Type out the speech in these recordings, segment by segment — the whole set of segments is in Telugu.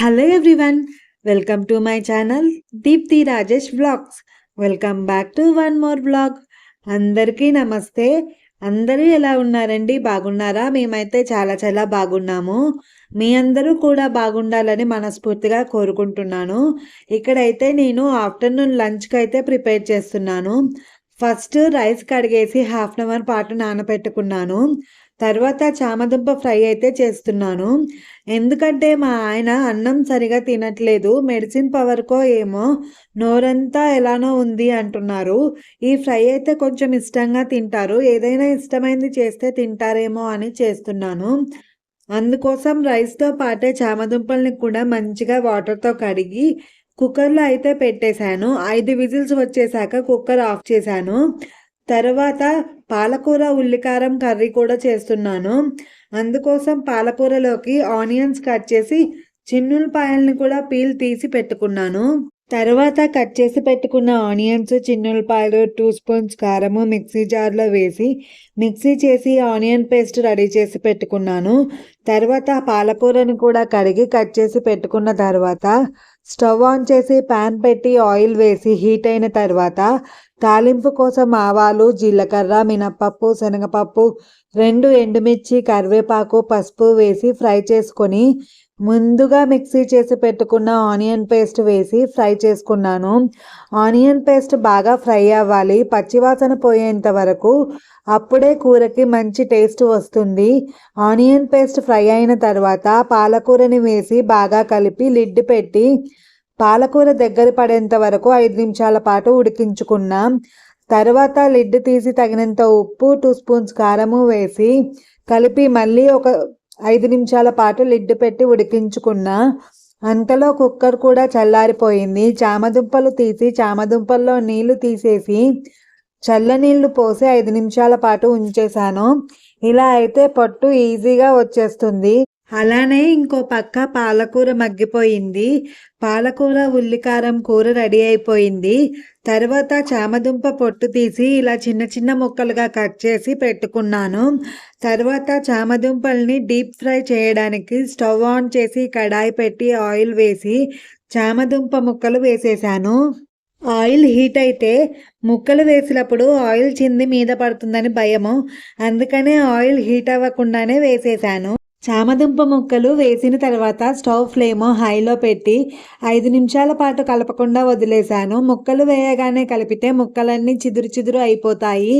Hello everyone welcome to my channel Deepti Rajesh blogs welcome back to one more blog అందరికీ నమస్తే. అందరూ ఎలా ఉన్నారండి? బాగున్నారా? మేమైతే చాలా చాలా బాగున్నాము. మీ అందరూ కూడా బాగుండాలని మనస్ఫూర్తిగా కోరుకుంటున్నాను. ఇక్కడైతే నేను ఆఫ్టర్నూన్ లంచ్కి అయితే ప్రిపేర్ చేస్తున్నాను. ఫస్ట్ రైస్ కడిగేసి హాఫ్ అన్ అవర్ పాటు నానబెట్టుకున్నాను. తర్వాత చామదుంప ఫ్రై అయితే చేస్తున్నాను. ఎందుకంటే మా ఆయన అన్నం సరిగా తినట్లేదు. మెడిసిన్ పవర్కో ఏమో నోరంతా ఎలానో ఉంది అంటున్నారు. ఈ ఫ్రై అయితే కొంచెం ఇష్టంగా తింటారు. ఏదైనా ఇష్టమైంది చేస్తే తింటారేమో అని చేస్తున్నాను. అందుకోసం రైస్తో పాటే చామదుంపల్ని కూడా మంచిగా వాటర్తో కడిగి కుక్కర్లో అయితే పెట్టేశాను. ఐదు విజిల్స్ వచ్చేసాక కుక్కర్ ఆఫ్ చేశాను. తర్వాత పాలకూర ఉల్లికారం కర్రీ కూడా చేస్తున్నాను. అందుకోసం పాలకూరలోకి ఆనియన్స్ కట్ చేసి చిన్నులపాయల్ని కూడా పీల్ తీసి పెట్టుకున్నాను. తర్వాత కట్ చేసి పెట్టుకున్న ఆనియన్స్ చిన్నులపాయలు టూ స్పూన్స్ కారము మిక్సీ జార్లో వేసి మిక్సీ చేసి ఆనియన్ పేస్ట్ రెడీ చేసి పెట్టుకున్నాను. తర్వాత పాలకూరని కూడా కడిగి కట్ చేసి పెట్టుకున్న తర్వాత స్టవ్ ఆన్ చేసి ప్యాన్ పెట్టి ఆయిల్ వేసి హీట్ అయిన తర్వాత తాలింపు కోసం ఆవాలు జీలకర్ర మినప్పప్పు శనగపప్పు రెండు ఎండుమిర్చి కరివేపాకు పసుపు వేసి ఫ్రై చేసుకొని ముందుగా మిక్సీ చేసి పెట్టుకున్న ఆనియన్ పేస్ట్ వేసి ఫ్రై చేసుకున్నాను. ఆనియన్ పేస్ట్ బాగా ఫ్రై అవ్వాలి. పచ్చివాసన పోయేంత వరకు అప్పుడే కూరకి మంచి టేస్ట్ వస్తుంది. ఆనియన్ పేస్ట్ ఫ్రై అయిన తర్వాత పాలకూరని వేసి బాగా కలిపి లిడ్ పెట్టి పాలకూర దగ్గర పడేంత వరకు ఐదు నిమిషాల పాటు ఉడికించుకున్నాం. తర్వాత లిడ్ తీసి తగినంత ఉప్పు టూ స్పూన్స్ కారము వేసి కలిపి మళ్ళీ ఒక ఐదు నిమిషాల పాటు లిడ్ పెట్టి ఉడికించుకున్న అంతలో కుక్కర్ కూడా చల్లారిపోయింది. చామదుంపలు తీసి చామదుంపల్లో నీళ్ళు తీసేసి చల్ల నీళ్ళు పోసి ఐదు నిమిషాల పాటు ఉంచేశాను. ఇలా అయితే పొట్టు ఈజీగా వచ్చేస్తుంది. అలానే ఇంకో పక్క పాలకూర మగ్గిపోయింది. పాలకూర ఉల్లికారం కూర రెడీ అయిపోయింది. తర్వాత చామదుంప పొట్టు తీసి ఇలా చిన్న చిన్న ముక్కలుగా కట్ చేసి పెట్టుకున్నాను. తర్వాత చామదుంపల్ని డీప్ ఫ్రై చేయడానికి స్టవ్ ఆన్ చేసి కడాయి పెట్టి ఆయిల్ వేసి చామదుంప ముక్కలు వేసేసాను. ఆయిల్ హీట్ అయితే ముక్కలు వేసినప్పుడు ఆయిల్ చింది మీద పడుతుందని భయము. అందుకనే ఆయిల్ హీట్ అవ్వకుండానే వేసేసాను. చామదుంప ముక్కలు వేసిన తర్వాత స్టవ్ ఫ్లేమ్ హైలో పెట్టి ఐదు నిమిషాల పాటు కలపకుండా వదిలేశాను. ముక్కలు వేయగానే కలిపితే ముక్కలన్నీ చిదురు చిదురు అయిపోతాయి.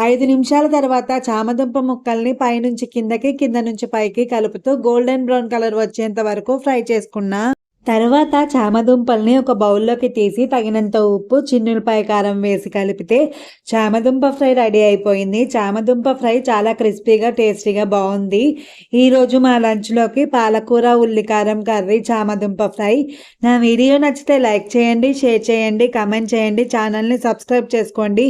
ఐదు నిమిషాల తర్వాత చామదుంప ముక్కల్ని పైనుంచి కిందకి కింద నుంచి పైకి కలుపుతూ గోల్డెన్ బ్రౌన్ కలర్ వచ్చేంత వరకు ఫ్రై చేసుకున్నా. తర్వాత చామదుంపల్ని ఒక బౌల్లోకి తీసి తగినంత ఉప్పు చిన్నులపాయ కారం వేసి కలిపితే చామదుంప ఫ్రై రెడీ అయిపోయింది. చామదుంప ఫ్రై చాలా క్రిస్పీగా టేస్టీగా బాగుంది. ఈరోజు మా లంచ్లోకి పాలకూర ఉల్లికారం కర్రీ చామదుంప ఫ్రై. నా వీడియో నచ్చితే లైక్ చేయండి షేర్ చేయండి కమెంట్ చేయండి ఛానల్ని సబ్స్క్రైబ్ చేసుకోండి.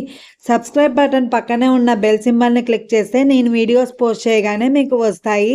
సబ్స్క్రైబ్ బటన్ పక్కనే ఉన్న బెల్ సింబల్ని క్లిక్ చేస్తే నేను వీడియోస్ పోస్ట్ చేయగానే మీకు వస్తాయి.